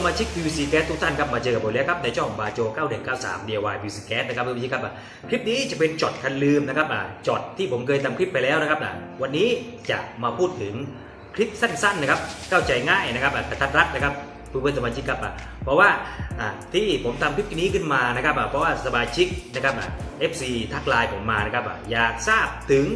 สมาชิก PVC Gas ทุกท่านครับมาเจอกับผมแล้วครับในช่องบาโจ9193 DIY PVC Gas นะครับเพื่อนๆครับคลิปนี้จะเป็นจอดคันลืมนะครับจอดที่ผมเคยทำคลิปไปแล้วนะครับอะวันนี้จะมาพูดถึงคลิปสั้นๆนะครับเข้าใจง่ายนะครับอะกระทัดรัดนะครับเพื่อนๆสมาชิกครับอะเพราะว่าที่ผมทำคลิปนี้ขึ้นมานะครับเพราะว่าสมาชิกนะครับ FC ทักไลน์ผมมานะครับอยากทราบถึง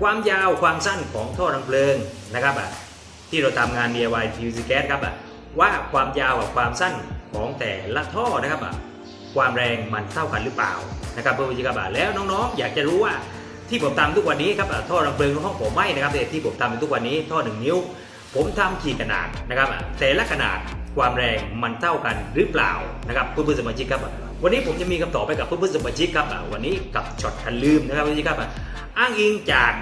ความยาวความสั้นของท่อรังเพลิงนะครับที่เราทำงาน DIY PVC Gas ครับ ว่าความยาวกับความสั้นของแต่ละท่อนะครับอะความแรงมันเท่ากันหรือเปล่านะครับเพื่อนๆครับอะแล้วน้องๆ อยากจะรู้ว่าที่ผมทำทุกวันนี้ครับอะท่อรังเพลิงของห้องผมไม่นะครับแต่ที่ผมทำในทุกวันนี้ท่อหนึ่งนิ้ว ผมทำกี่ขนาดนะครับแต่ละขนาดความแรงมันเท่ากันหรือเปล่านะครับเพื่อนๆสมาชิกครับอะวันนี้ผมจะมีคำตอบไปกับเพื่อนๆสมาชิกครับอะวันนี้กับช็อตคันลืมนะครับเพื่อนๆครับอะอ้างอิงจาก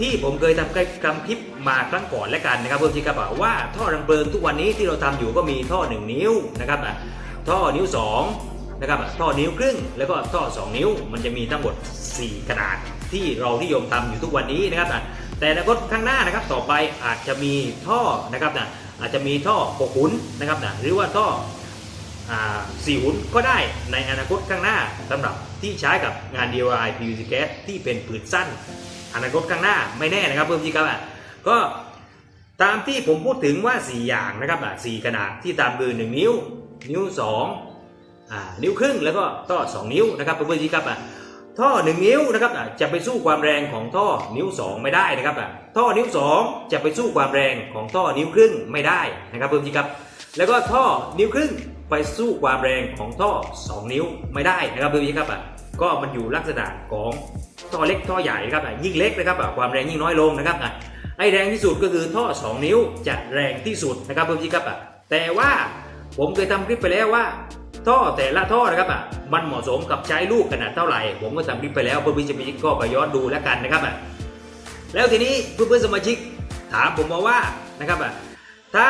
ที่ผมเคยทำกำคลิปมาครั้งก่อนและกันนะครับเพื่อนที่กระเป๋าว่าท่อรังเพลิงทุกวันนี้ที่เราทำอยู่ก็มีท่อ 1 นิ้วนะครับอะท่อนิ้ว2นะครับอะท่อนิ้วครึ่งแล้วก็ท่อ 2 นิ้ว มันจะมีทั้งหมด 4 ขนาดที่เรานิยมทำอยู่ทุกวันนี้นะครับอะแต่ในอนาคตข้างหน้านะครับต่อไปอาจจะมีท่อนะครับนะอาจจะมีท่อ6หุนนะครับนะหรือว่าท่อสี่หุนก็ได้ในอนาคตข้างหน้าสำหรับที่ใช้กับงาน DIY PVC Gas ที่เป็นปืนสั้น อนาคตข้างหน้าไม่แน่นะครับเพื่อนพี่ครับอะก็ตามที่ผมพูดถึงว่า 4 อย่างนะครับอะสี่ขนาดที่ตามคือ 1 นิ้ว นิ้ว2อ่านิ้วครึ่งแล้วก็ท่อ 2 นิ้วนะครับเพื่อนพี่ครับอะท่อ 1 นิ้วนะครับอะจะไปสู้ความแรงของท่อนิ้ว 2 ไม่ได้นะครับอะท่อนิ้ว 2 จะไปสู้ความแรงของท่อนิ้วครึ่งไม่ได้นะครับเพื่อนพี่ครับ แล้วก็ท่อนิ้วครึ่งไปสู้ความแรงของท่อ 2 นิ้วไม่ได้นะครับเพื่อนพี่ครับอะก็มันอยู่ลักษณะของ ท่อเล็กท่อใหญ่ครับยิ่งเล็กนะครับความแรงยิ่งน้อยลงนะครับไอแรงที่สุดก็คือท่อ 2 นิ้วจะแรงที่สุดนะครับเพื่อนพี่ครับแต่ว่าผมเคยทำคลิปไปแล้วว่า ท่อแต่ละท่อนะครับอะมันเหมาะสมกับใช้ลูกขนาดเท่าไหร่ ผมก็ทำคลิปไปแล้วเพื่อนๆสมาชิกก็ไปย้อนดูแล้วกันนะครับอะแล้วทีนี้เพื่อนสมาชิกถามผมมาว่านะครับอะถ้า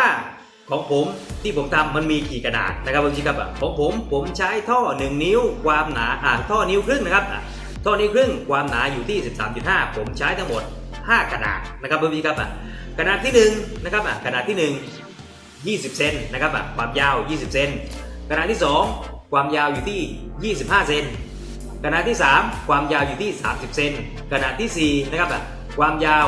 ของผมที่ผมทำมันมีกี่ขนาดนะครับเพื่อนๆครับอะของผมผมใช้ท่อ 1 นิ้วความหนาอ่าท่อนิ้วครึ่งนะครับ อะท่อนิ้ครึ่งความหนาอยู่ที่ 13.5 ผมใช้ทั้งหมด 5 ขนาดนะครับเพื่อนครับอะขนาดที่1นะครับอะขนาดที่ 1 20 เซนนะครับอะความยาว 20 เซนขนาดที่ 2 ความยาวอยู่ที่ 25 เซนขนาดที่ 3 ความยาวอยู่ที่ 30 เซนขนาดทีสี่4นะครับอะความยาว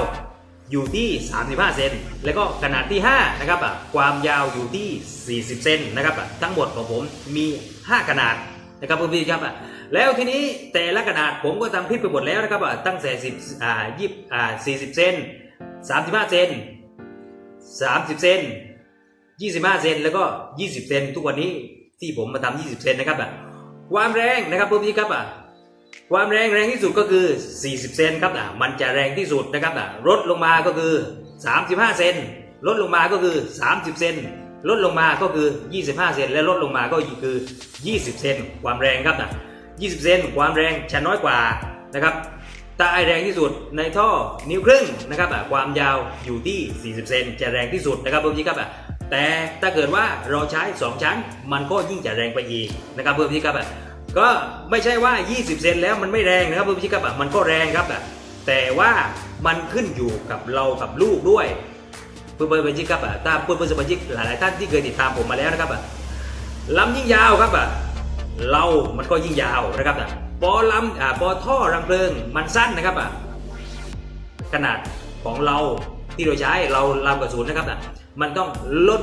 อยู่ที่ 35 เซน แล้วก็ขนาดที่ 5 นะครับอะความยาวอยู่ที่ 40 เซนนะครับอะทั้งหมดของผมมี 5 ขนาดนะครับเพื่อนครับอะ แล้วทีนี้แต่ละขนาดผมก็ทำคลิปไปหมดแล้วนะครับอะตั้งแต่10อ่า20อ่า40เซน35เซน30เซน25เซนแล้วก็20เซนทุกวันนี้ที่ผมมาทำ20เซนนะครับอะความแรงนะครับเพื่อนพี่ครับอะความแรงแรงที่สุดก็คือ 40 เซนครับอะมันจะแรงที่สุดนะครับอะลดลงมาก็คือ 35 เซนลดลงมาก็คือ 30 เซนลดลงมาก็คือ 25 เซนและลดลงมาก็คือ 20 เซนความแรงครับอะ 20 เซนความแรงจะน้อยกว่านะครับถ้าไอแรงที่สุดในท่อนิ้วครึ่งนะครับอะความยาวอยู่ที่ 40 เซนจะแรงที่สุดนะครับเพื่อนพี่ครับอะแต่ถ้าเกิดว่าเราใช้ 2 ชั้น มันก็ยิ่งจะแรงไปอีกนะครับเพื่อนพี่ครับอะก็ไม่ใช่ว่า 20 เซนแล้วมันไม่แรงนะครับเพื่อนพี่ครับอะมันก็แรงครับอะแต่ว่ามันขึ้นอยู่กับเรากับลูกด้วยเพื่อนเพื่อนพี่ครับอะถ้าเพื่อนเพื่อนสมาชิกหลายๆท่านที่เคยติดตามผมมาแล้วนะครับอะลำยิ่งยาวครับอะ เรามันก็ยิ่งยาวนะครับอะปอลำอ่าปอท่อรังเพลิงมันสั้นนะครับอะขนาดของเราที่เราใช้เราลำกระสุนย์นะครับอะมันต้องล่น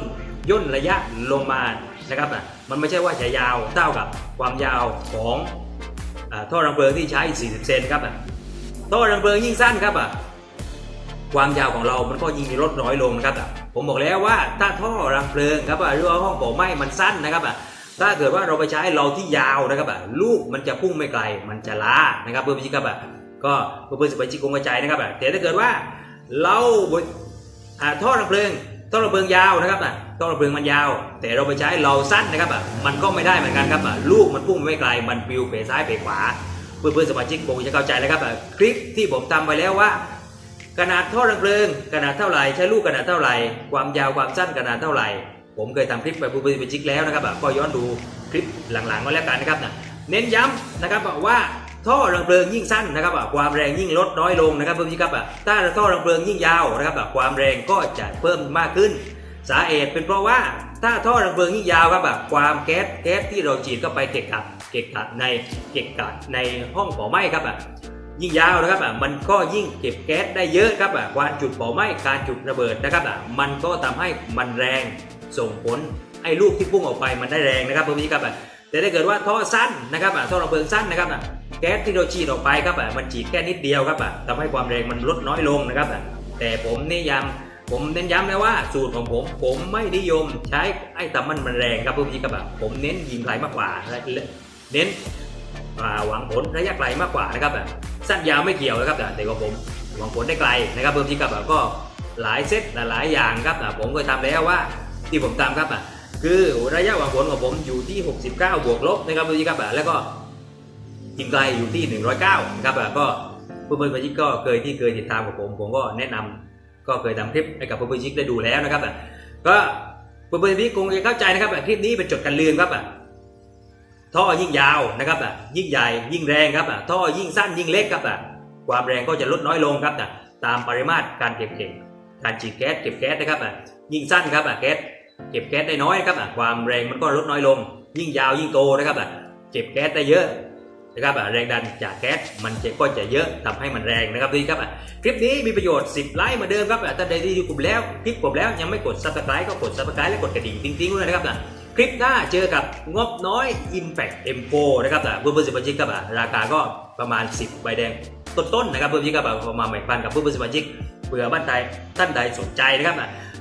ย่นระยะลงมานะครับอะมันไม่ใช่ว่าจะยาวเท่ากับความยาวของอ่าท่อรังเพลิงที่ใช้ 40 เซนครับอะท่อรังเพลิงยิ่งสั้นครับอะความยาวของเรามันก็ยิ่งลดน้อยลงนะครับอะผมบอกแล้วว่าถ้าท่อรังเพลิงครับอะหรือว่าห้องเผาไหม้มันสั้นนะครับอะ ถ้าเกิดว่าเราไปใช้เราที่ยาวนะครับอะลูกมันจะพุ่งไม่ไกล มันจะล้านะครับเพื่อนพี่ครับอะก็เพื่อนสมาชิกคงเข้าใจนะครับอะแต่ถ้าเกิดว่าเราท่อระเพลิงท่อระเพลิงยาวนะครับอะท่อระเพลิงมันยาว แต่เราไปใช้เราสั้นนะครับอะมันก็ไม่ได้เหมือนกันครับอะลูกมันพุ่งไม่ไกล มันปิวไปซ้ายไปขวา เพื่อนๆสมาชิกคงจะเข้าใจแล้วครับอะคลิปที่ผมทำไปแล้วว่าขนาดท่อระเพลิงขนาดเท่าไหร่ใช้ลูกขนาดเท่าไหร่ ความยาวความสั้นขนาดเท่าไหร่ ผมเคยทำคลิปไปบูบูไปจิกแล้วนะครับก็ย้อนดูคลิปหลังๆมาแล้วกันนะครับนะเน้นย้ำนะครับว่าท่อรังเพลิงยิ่งสั้นนะครับความแรงยิ่งลดน้อยลงนะครับเพื่อนๆครับถ้าท่อรังเพลิงยิ่งยาวนะครับความแรงก็จะเพิ่มมากขึ้น สาเหตุเป็นเพราะว่าถ้าท่อระเบิดยิ่งยาวครับความแก๊สแก๊สที่เราฉีดเข้าไปเกะกะเกะกะในเกะกะในห้องเผาไหม้ครับยิ่งยาวนะครับมันก็ยิ่งเก็บแก๊สได้เยอะครับอะการจุดเผาไหม้การจุดระเบิดนะครับมันก็ทำให้มันแรง ส่งผลไอ้ลูกที่พุ่งออกไปมันได้แรงนะครับพวกนี้ครับแต่ถ้าเกิดว่าท่อสั้นนะครับท่อระเบิดสั้นนะครับอะแก๊สที่เราฉีดออกไปครับมันฉีดแค่นิดเดียวครับอะทำให้ความแรงมันลดน้อยลงนะครับอะแต่ผมนี่ย้ำผมเน้นย้ำนะว่าสูตรของผมผมไม่นิยมใช้ไอ้ตำมันมันแรงครับพวกนี้ครับผมเน้นยิงไกลมากกว่าเน้นหวังผลระยะไกลมากกว่านะครับแบบสั้นยาวไม่เกี่ยวนะครับแต่แต่ว่าผมหวังผลได้ไกลนะครับเพวกนี้ครับแบบก็หลายเซตหลายอย่างครับผมเคยทำแล้วว่า ที่ผมทำครับอะคือระยะหวังผลของผมอยู่ที่ 69 บวกลบนะครับพวกนี้ครับอะแล้วก็ยิงไกลอยู่ที่ 109นะครับอะก็เพื่อนๆมาชิกก็เคยที่เคยติดตามกับผม ผมก็แนะนำก็เคยทำคลิปให้กับเพื่อนๆชิกได้ดูแล้วนะครับอะก็เพื่อนๆชิกคงจะเข้าใจนะครับอะคลิปนี้เป็นจดกันลืมครับอะท่อยิ่งยาวนะครับอะยิ่งใหญ่ยิ่งแรงครับอะท่อยิ่งสั้นยิ่งเล็กครับอะความแรงก็จะลดน้อยลงครับอะตามปริมาตรการเก็บเก็บการฉีดแก๊สเก็บแก๊สนะครับอะยิ่งสั้นครับอะแก๊ส เก็บแก๊สได้น้อยนะครับอะความแรงมันก็ลดน้อยลง ยิ่งยาวยิ่งโตนะครับอะเก็บแก๊สได้เยอะนะครับแรงดันจากแก๊สมันจะก็จะเยอะทำให้มันแรงนะครับดีครับอะคลิปนี้มีประโยชน์ 10 ไลค์เหมือนเดิมครับอะท่านใดที่ดูกลุ่มแล้วคลิปผมแล้วยังไม่กด subscribe ก็กด subscribe และกดกระดิ่งติ๊งๆด้วยนะครับนะคลิปหน้าเจอกับงบน้อย Impact M4 นะครับนะเพื่อนเพื่อนสมาชิกครับอะราคาก็ประมาณ 10 ใบแดงต้นๆนะครับเพื่อนพี่ครับอะประมาณแบ่งปันกับเพื่อนเพื่อนสมาชิกเผื่อบ้านใดท่านใดสนใจนะครับ